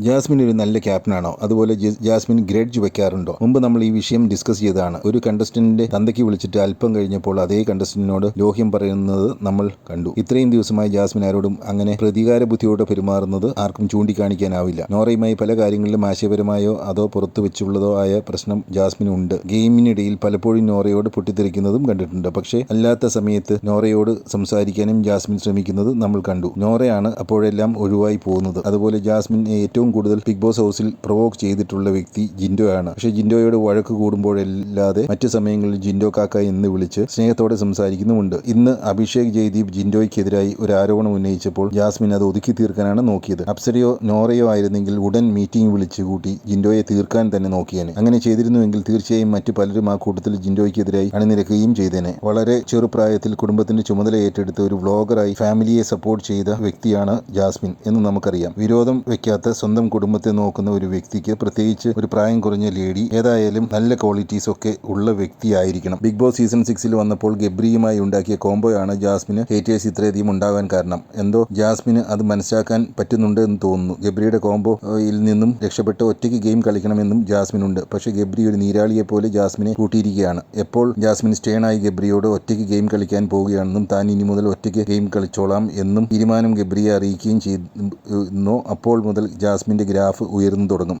Jasmine ഒരു നല്ല ക്യാപ്റ്റനാണോ? അതുപോലെ ജാസ്മിൻ ഗ്രഡ്ജ് വെക്കാറുണ്ടോ മുമ്പ് നമ്മൾ ഈ വിഷയം ഡിസ്കസ് ചെയ്തതാണ്. ഒരു കണ്ടസ്റ്റന്റിന്റെ തന്തയ്ക്ക് വിളിച്ചിട്ട് അല്പം കഴിഞ്ഞപ്പോൾ അതേ കണ്ടസ്റ്റന്റിനോട് ലോഹ്യം പറയുന്നത് നമ്മൾ കണ്ടു. ഇത്രയും ദിവസമായി ജാസ്മിൻ ആരോടും അങ്ങനെ പ്രതികാര ബുദ്ധിയോടെ പെരുമാറുന്നത് ആർക്കും ചൂണ്ടിക്കാണിക്കാനാവില്ല. നോറയുമായി പല കാര്യങ്ങളിലും ആശയപരമായോ അതോ പുറത്തു വെച്ചുള്ളതോ ആയ പ്രശ്നം ജാസ്മിൻ ഉണ്ട്. ഗെയിമിനിടയിൽ പലപ്പോഴും നോറയോട് പൊട്ടിത്തെറിക്കുന്നതും കണ്ടിട്ടുണ്ട്. പക്ഷേ അല്ലാത്ത സമയത്ത് നോറയോട് സംസാരിക്കാനും ജാസ്മിൻ ശ്രമിക്കുന്നത് നമ്മൾ കണ്ടു. നോറയാണ് അപ്പോഴെല്ലാം ഒഴിവായി പോകുന്നത്. അതുപോലെ ജാസ്മിൻ ഏറ്റവും കൂടുതൽ ബിഗ് ബോസ് ഹൗസിൽ പ്രൊവോക്ക് ചെയ്തിട്ടുള്ള വ്യക്തി ജിൻഡോ ആണ് പക്ഷേ ജിൻഡോയോട് വഴക്ക് കൂടുമ്പോഴല്ലാതെ മറ്റു സമയങ്ങളിൽ ജിൻഡോ കാക്ക എന്ന് വിളിച്ച് സ്നേഹത്തോടെ സംസാരിക്കുന്നുമുണ്ട്. ഇന്ന് അഭിഷേക് ജയ്ദീപ് ജിൻഡോയ്ക്കെതിരായി ഒരു ആരോപണം ഉന്നയിച്ചപ്പോൾ ജാസ്മിൻ അത് ഒതുക്കി തീർക്കാനാണ് നോക്കിയത്. അപ്സരയോ നോറയോ ആയിരുന്നെങ്കിൽ ഉടൻ മീറ്റിംഗ് വിളിച്ചു കൂട്ടി ജിൻഡോയെ തീർക്കാൻ തന്നെ നോക്കിയേനെ. അങ്ങനെ ചെയ്തിരുന്നുവെങ്കിൽ തീർച്ചയായും മറ്റു പലരും ആ കൂട്ടത്തിൽ ജിൻഡോയ്ക്കെതിരായി അണിനിരക്കുകയും ചെയ്തേനെ. വളരെ ചെറുപ്രായത്തിൽ കുടുംബത്തിന്റെ ചുമതല ഏറ്റെടുത്ത് ഒരു വ്ളോഗറായി ഫാമിലിയെ സപ്പോർട്ട് ചെയ്ത വ്യക്തിയാണ് ജാസ്മിൻ എന്ന് നമുക്കറിയാം. വിരോധം വെക്കാത്ത സ്വന്തം കുടുംബത്തെ നോക്കുന്ന ഒരു വ്യക്തിക്ക് പ്രത്യേകിച്ച് ഒരു പ്രായം കുറഞ്ഞ ലേഡി ഏതായാലും നല്ല ക്വാളിറ്റീസ് ഒക്കെ ഉള്ള വ്യക്തിയായിരിക്കണം. ബിഗ് ബോസ് സീസൺ സിക്സിൽ വന്നപ്പോൾ ഗബ്രിയുമായി ഉണ്ടാക്കിയ കോംബോയാണ് ജാസ്മിന് ഹേറ്റേഴ്സ് ഇത്രയധികം ഉണ്ടാകാൻ കാരണം. എന്തോ ജാസ്മിന് അത് മനസ്സിലാക്കാൻ പറ്റുന്നുണ്ട് എന്ന് തോന്നുന്നു. ഗബ്രിയുടെ കോംബോയിൽ നിന്നും രക്ഷപ്പെട്ട് ഒറ്റയ്ക്ക് ഗെയിം കളിക്കണമെന്നും ജാസ്മിനുണ്ട്. പക്ഷേ ഗബ്രി ഒരു നീരാളിയെ പോലെ ജാസ്മിനെ കൂട്ടിയിരിക്കുകയാണ്. എപ്പോൾ ജാസ്മിൻ സ്റ്റേണായി ഗബ്രിയോട് ഒറ്റയ്ക്ക് ഗെയിം കളിക്കാൻ പോവുകയാണെന്നും താൻ ഇനി മുതൽ ഒറ്റയ്ക്ക് ഗെയിം കളിച്ചോളാം എന്നും തീരുമാനം ഗബ്രിയെ അറിയിക്കുകയും ചെയ്യുന്നു. അപ്പോൾ മുതൽ ജാസ്മിന്റെ ഗ്രാഫ് ഉയർന്നു തുടങ്ങും.